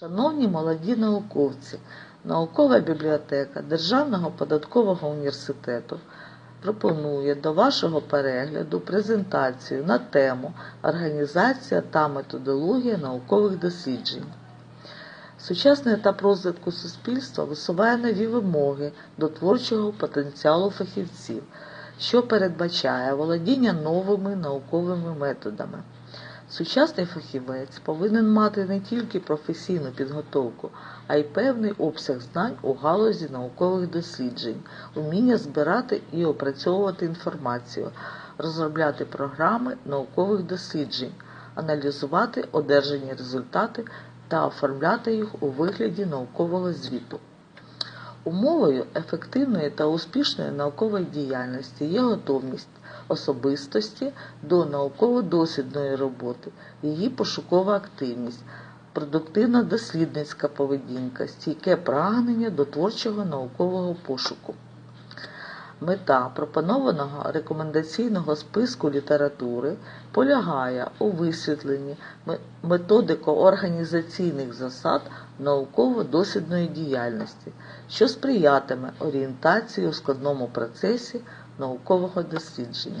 Шановні молоді науковці, Наукова бібліотека Державного податкового університету пропонує до вашого перегляду презентацію на тему Організація та методологія наукових досліджень. Сучасний етап розвитку суспільства висуває нові вимоги до творчого потенціалу фахівців, що передбачає володіння новими науковими методами. Сучасний фахівець повинен мати не тільки професійну підготовку, а й певний обсяг знань у галузі наукових досліджень, уміння збирати і опрацьовувати інформацію, розробляти програми наукових досліджень, аналізувати одержані результати та оформляти їх у вигляді наукового звіту. Умовою ефективної та успішної наукової діяльності є готовність особистості до науково-дослідної роботи, її пошукова активність, продуктивна дослідницька поведінка, стійке прагнення до творчого наукового пошуку. Мета пропонованого рекомендаційного списку літератури полягає у висвітленні методико-організаційних засад науково-дослідної діяльності, що сприятиме орієнтації у складному процесі наукового дослідження.